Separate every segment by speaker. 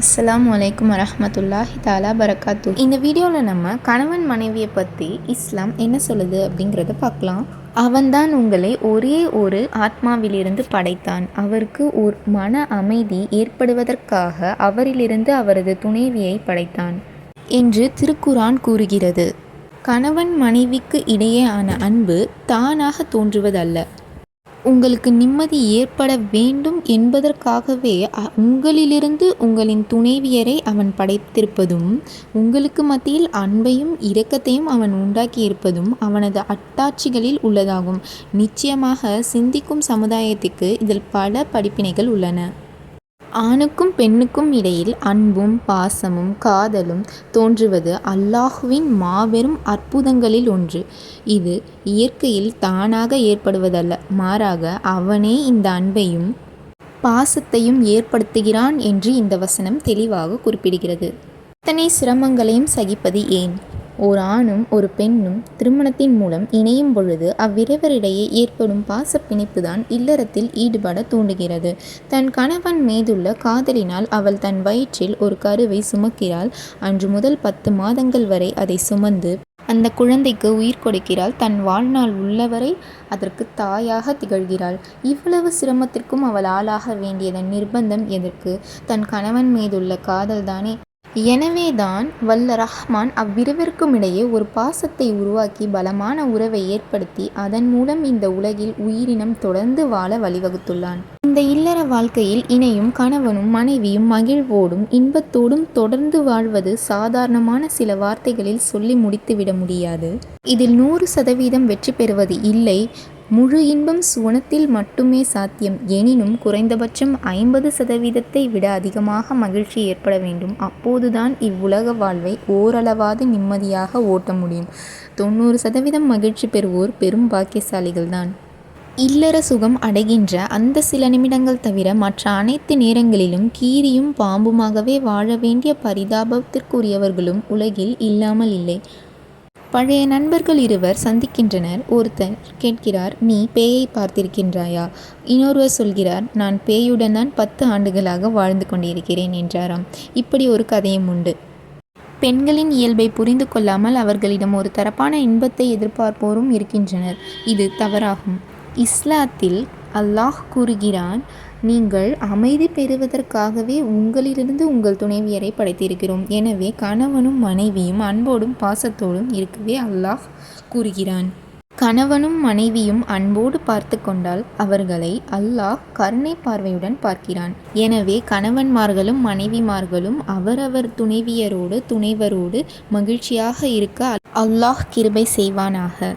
Speaker 1: அஸ்லாம் வலைக்கம் வரஹமத்துல்லாஹி தாலா பரக்காத்து இந்த வீடியோவில் நம்ம கணவன் மனைவியை பற்றி இஸ்லாம் என்ன சொல்லுது அப்படிங்கிறத பார்க்கலாம் அவன்தான் உங்களை ஒரே ஒரு ஆத்மாவிலிருந்து படைத்தான். அவருக்கு ஒரு மன அமைதி ஏற்படுவதற்காக அவரிலிருந்து அவரது துணைவியை படைத்தான் என்று திருக்குரான் கூறுகிறது. கணவன் மனைவிக்கு இடையேயான அன்பு தானாக தோன்றுவதல்ல. உங்களுக்கு நிம்மதி ஏற்பட வேண்டும் என்பதற்காகவே உங்களிலிருந்து உங்களின் துணைவியரை அவன் படைத்திருப்பதும் உங்களுக்கு மத்தியில் அன்பையும் இரக்கத்தையும் அவன் உண்டாக்கியிருப்பதும் அவனது அட்டாட்சிகளில் உள்ளதாகும். நிச்சயமாக சிந்திக்கும் சமுதாயத்திற்கு இதில் பல படிப்பினைகள் உள்ளன. ஆணுக்கும் பெண்ணுக்கும் இடையில் அன்பும் பாசமும் காதலும் தோன்றுவது அல்லாஹுவின் மாபெரும் அற்புதங்களில் ஒன்று. இது இயற்கையில் தானாக ஏற்படுவதல்ல. மாறாக அவனே இந்த அன்பையும் பாசத்தையும் ஏற்படுத்துகிறான் என்று இந்த வசனம் தெளிவாக குறிப்பிடுகிறது. இத்தனை சிரமங்களையும் சகிப்பது ஏன்? ஓர் ஆணும் ஒரு பெண்ணும் திருமணத்தின் மூலம் இணையும் பொழுது அவ்விரவரிடையே ஏற்படும் பாசப்பிணைப்புதான் இல்லறத்தில் ஈடுபட தூண்டுகிறது. தன் கணவன் மீதுள்ள காதலினால் அவள் தன் வயிற்றில் ஒரு கருவை சுமக்கிறாள். அன்று முதல் பத்து மாதங்கள் வரை அதை சுமந்து அந்த குழந்தைக்கு உயிர் கொடுக்கிறாள். தன் வாழ்நாள் உள்ளவரை அதற்கு தாயாக திகழ்கிறாள். இவ்வளவு சிரமத்திற்கும் அவள் ஆளாக வேண்டியதன் நிர்பந்தம் எதற்கு? தன் கணவன் மீதுள்ள காதல்தானே? எனவேதான் வல்ல ரஹ்மான் அவ்விருவருக்கும் இடையே ஒரு பாசத்தை உருவாக்கி பலமான உறவை ஏற்படுத்தி அதன் மூலம் இந்த உலகில் உயிரினம் தொடர்ந்து வாழ வழிவகுத்துள்ளான். இந்த இல்லற வாழ்க்கையில் இணையும் கணவனும் மனைவியும் மகிழ்வோடும் இன்பத்தோடும் தொடர்ந்து வாழ்வது சாதாரணமான சில வார்த்தைகளில் சொல்லி முடித்துவிட முடியாது. இதில் நூறு சதவீதம் வெற்றி பெறுவது இல்லை. முழு இன்பம் சுவனத்தில் மட்டுமே சாத்தியம். எனினும் குறைந்தபட்சம் ஐம்பது சதவீதத்தை விட அதிகமாக மகிழ்ச்சி ஏற்பட வேண்டும். அப்போதுதான் இவ்வுலக வாழ்வை ஓரளவாது நிம்மதியாக ஓட்ட முடியும். தொண்ணூறு சதவீதம் மகிழ்ச்சி பெறுவோர் பெரும் பாக்கியசாலிகள்தான். இல்லற சுகம் அடைகின்ற அந்த சில நிமிடங்கள் தவிர மற்ற அனைத்து நேரங்களிலும் கீரியும் பாம்புமாகவே வாழ வேண்டிய பரிதாபத்திற்குரியவர்களும் உலகில் இல்லாமல் இல்லை. பழைய நண்பர்கள் இருவர் சந்திக்கின்றனர். ஒருத்தர் கேட்கிறார் நீ பேயை பார்த்திருக்கின்றாயா? இன்னொருவர் சொல்கிறார் நான் பேயுடன் தான் பத்து ஆண்டுகளாக வாழ்ந்து கொண்டிருக்கிறேன் என்றாராம். இப்படி ஒரு கதையும் உண்டு. பெண்களின் இயல்பை புரிந்து கொள்ளாமல் அவர்களிடம் ஒரு தரப்பான இன்பத்தை எதிர்பார்ப்போரும் இருக்கின்றனர். இது தவறாகும். இஸ்லாத்தில் அல்லாஹ் கூறுகிறான் நீங்கள் அமைதி பெறுவதற்காகவே உங்களிலிருந்து உங்கள் துணைவியரை படைத்திருக்கிறோம். எனவே கணவனும் மனைவியும் அன்போடும் பாசத்தோடும் இருக்கவே அல்லாஹ் கூறுகிறான். கணவனும் மனைவியும் அன்போடு பார்த்து கொண்டால் அவர்களை அல்லாஹ் கருணை பார்வையுடன் பார்க்கிறான். எனவே கணவன்மார்களும் மனைவிமார்களும் அவரவர் துணைவியரோடு துணைவரோடு மகிழ்ச்சியாக இருக்க அல்லாஹ் கிருபை செய்வானாக.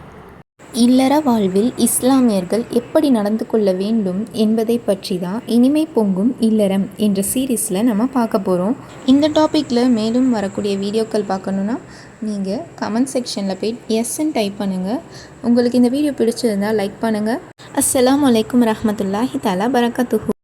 Speaker 1: இல்லற வாழ்வில் இஸ்லாமியர்கள் எப்படி நடந்து கொள்ள வேண்டும் என்பதை பற்றி தான் இனிமை பொங்கும் இல்லறம் என்ற சீரீஸில் நம்ம பார்க்க போகிறோம் இந்த டாப்பிக்கில் மேலும் வரக்கூடிய வீடியோக்கள் பார்க்கணுன்னா நீங்கள் கமெண்ட் செக்ஷனில் போய் எஸ்ன்னு டைப் பண்ணுங்கள் உங்களுக்கு இந்த வீடியோ பிடிச்சிருந்தால் லைக் பண்ணுங்கள் அஸ்லாம் வலைக்கம் ரஹமத்துல்லாஹி தலா பரக்கத்துஹூ.